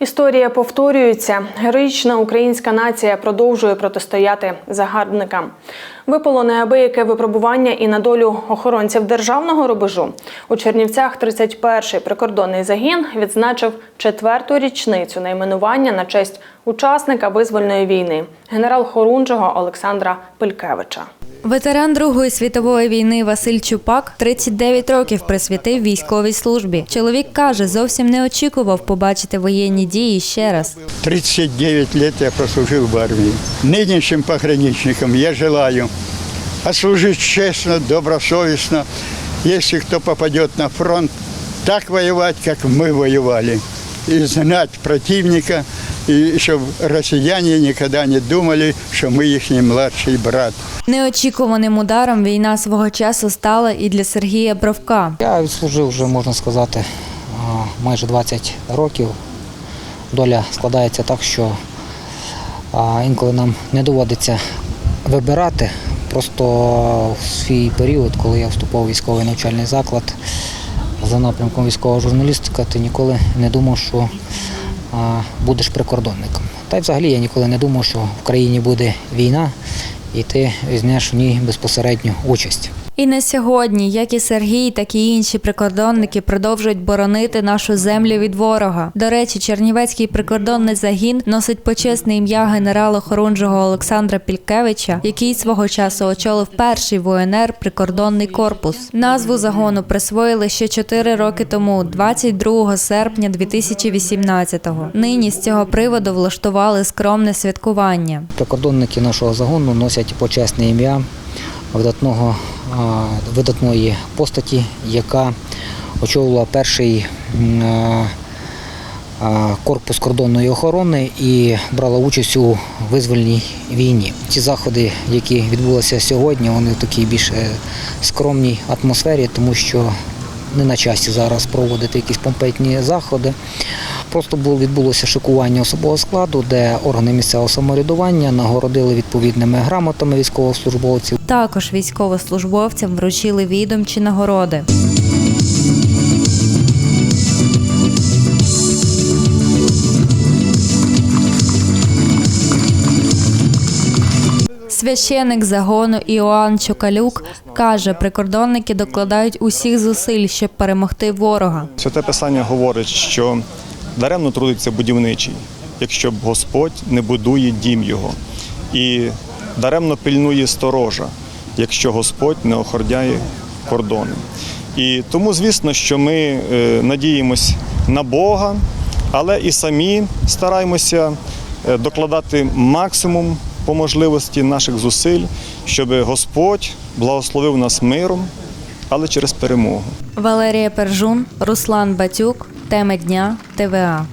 Історія повторюється. Героїчна українська нація продовжує протистояти загарбникам. Випало неабияке випробування і на долю охоронців державного рубежу. У Чернівцях 31-й прикордонний загін відзначив четверту річницю найменування на честь учасника визвольної війни генерал Хорунжого Олександра Пилькевича. Ветеран Другої світової війни Василь Чупак 39 років присвятив військовій службі. Чоловік каже, зовсім не очікував побачити воєнні дії ще раз. 39 лет я прослужил в армии. Нынешним пограничникам я желаю отслужить честно, добросовестно. Если кто попадет на фронт, так воевать, как мы воевали. И знать противника, и чтобы россияне никогда не думали, что мы их младший брат. Неочікуваним ударом війна свого часу стала і для Сергія Бровка. Я відслужив вже, можна сказати, майже 20 років. Доля складається так, що інколи нам не доводиться вибирати. Просто в свій період, коли я вступав у військовий навчальний заклад за напрямком військова журналістика, ти ніколи не думав, що будеш прикордонником. Та й взагалі я ніколи не думав, що в країні буде війна і ти візьмеш в ній безпосередню участь. І на сьогодні, як і Сергій, так і інші прикордонники продовжують боронити нашу землю від ворога. До речі, Чернівецький прикордонний загін носить почесне ім'я генерала Хорунжого Олександра Пількевича, який свого часу очолив перший в УНР прикордонний корпус. Назву загону присвоїли ще 4 роки тому, 22 серпня 2018-го. Нині з цього приводу влаштували скромне святкування. Прикордонники нашого загону носять почесне ім'я видатного, видатної постаті, яка очолила перший корпус кордонної охорони і брала участь у визвольній війні. Ці заходи, які відбулися сьогодні, вони в такій більш е, скромній атмосфері, тому що не на часі зараз проводити якісь помпетні заходи. Просто було відбулося шикування особового складу, де органи місцевого самоврядування нагородили відповідними грамотами військовослужбовців. Також військовослужбовцям вручили відомчі нагороди. Священик загону Іоанн Чокалюк каже, прикордонники докладають усіх зусиль, щоб перемогти ворога. Святе Писання говорить, що даремно трудиться будівничий, якщо б Господь не будує дім його, і даремно пильнує сторожа, якщо Господь не охороняє кордони. І тому, звісно, що ми е, надіємось на Бога, але і самі стараємося е, докладати максимум по можливості наших зусиль, щоб Господь благословив нас миром, але через перемогу. Валерія Пержун, Руслан Батюк. Теми дня ТВА.